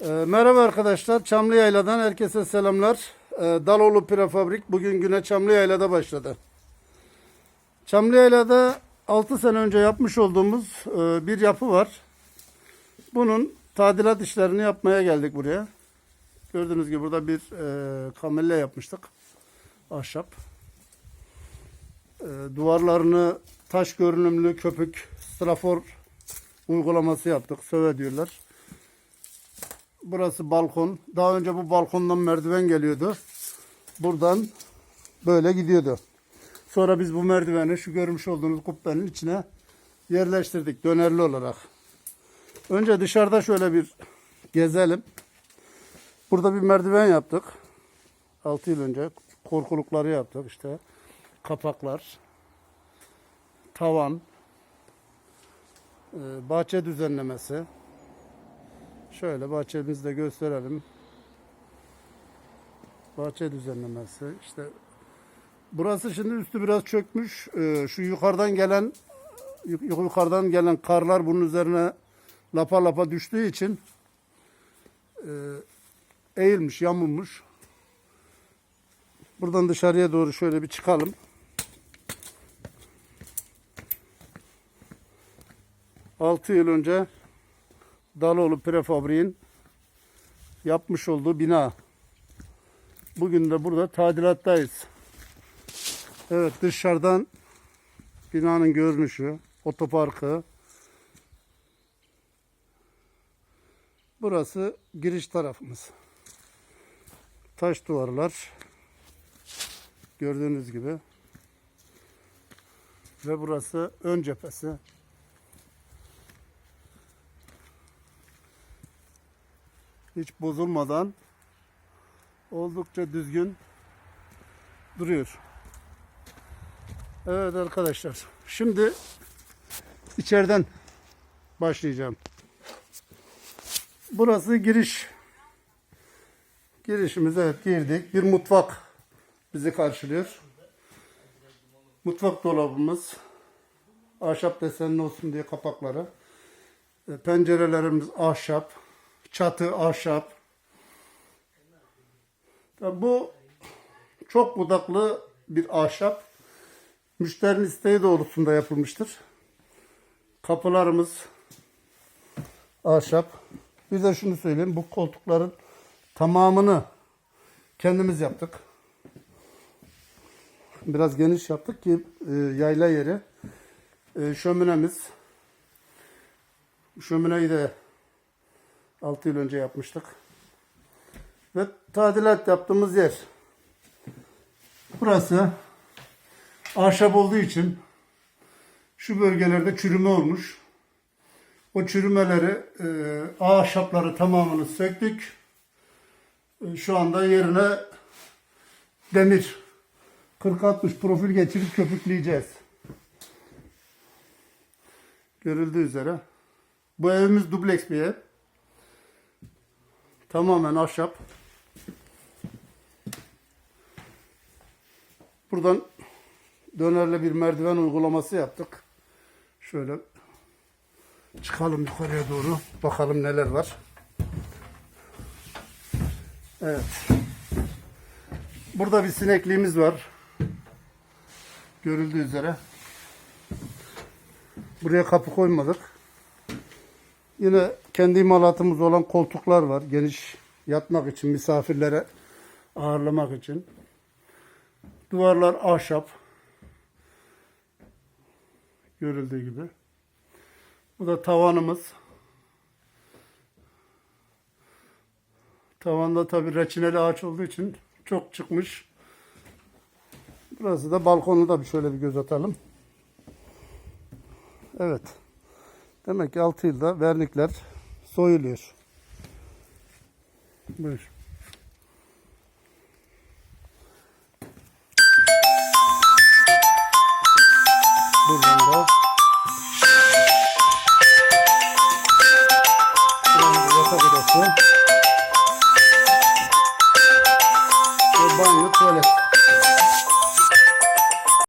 Ee, merhaba arkadaşlar. Çamlıyayla'dan herkese selamlar. Ee, Daloğlu Prefabrik bugün güne Çamlıyayla'da başladı. Çamlıyayla'da 6 sene önce yapmış olduğumuz e, bir yapı var. Bunun tadilat işlerini yapmaya geldik buraya. Gördüğünüz gibi burada bir e, kamelle yapmıştık. Ahşap. E, duvarlarını taş görünümlü köpük strafor uygulaması yaptık. Söve diyorlar. Burası balkon. Daha önce bu balkondan merdiven geliyordu. Buradan böyle gidiyordu. Sonra biz bu merdiveni şu görmüş olduğunuz kubbenin içine yerleştirdik dönerli olarak. Önce dışarıda şöyle bir gezelim. Burada bir merdiven yaptık. 6 yıl önce korkulukları yaptık işte. Kapaklar, tavan, e, bahçe düzenlemesi. Şöyle bahçemizi de gösterelim. Bahçe düzenlemesi. İşte burası şimdi üstü biraz çökmüş. Ee, şu yukarıdan gelen yuk- yukarıdan gelen karlar bunun üzerine lapa lapa düştüğü için e, eğilmiş, yamulmuş. Buradan dışarıya doğru şöyle bir çıkalım. Altı yıl önce Daloğlu Prefabrik'in yapmış olduğu bina. Bugün de burada tadilattayız. Evet dışarıdan binanın görünüşü, otoparkı. Burası giriş tarafımız. Taş duvarlar. Gördüğünüz gibi. Ve burası ön cephesi. Hiç bozulmadan oldukça düzgün duruyor. Evet arkadaşlar. Şimdi içeriden başlayacağım. Burası giriş. Girişimize girdik. Bir mutfak bizi karşılıyor. Mutfak dolabımız. Ahşap desenli olsun diye kapakları. E, Pencerelerimiz ahşap çatı, ahşap. Bu çok budaklı bir ahşap. Müşterinin isteği doğrultusunda yapılmıştır. Kapılarımız ahşap. Bir de şunu söyleyeyim. Bu koltukların tamamını kendimiz yaptık. Biraz geniş yaptık ki e, yayla yeri. E, şöminemiz. Şömineyi de 6 yıl önce yapmıştık. Ve tadilat yaptığımız yer. Burası ahşap olduğu için şu bölgelerde çürüme olmuş. O çürümeleri, e, ahşapları tamamını söktük. E, şu anda yerine demir 40-60 profil geçirip köpükleyeceğiz. Görüldüğü üzere. Bu evimiz dubleks bir ev. Tamamen ahşap. Buradan dönerle bir merdiven uygulaması yaptık. Şöyle çıkalım yukarıya doğru. Bakalım neler var. Evet. Burada bir sinekliğimiz var. Görüldüğü üzere. Buraya kapı koymadık. Yine kendi imalatımız olan koltuklar var. Geniş yatmak için, misafirlere ağırlamak için. Duvarlar ahşap. Görüldüğü gibi. Bu da tavanımız. Tavanda tabi reçineli ağaç olduğu için çok çıkmış. Burası da balkonu da bir şöyle bir göz atalım. Evet. Demek ki 6 yılda vernikler soyuluyor. Buyur. Buradan da yatak odası. Banyo, tuvalet.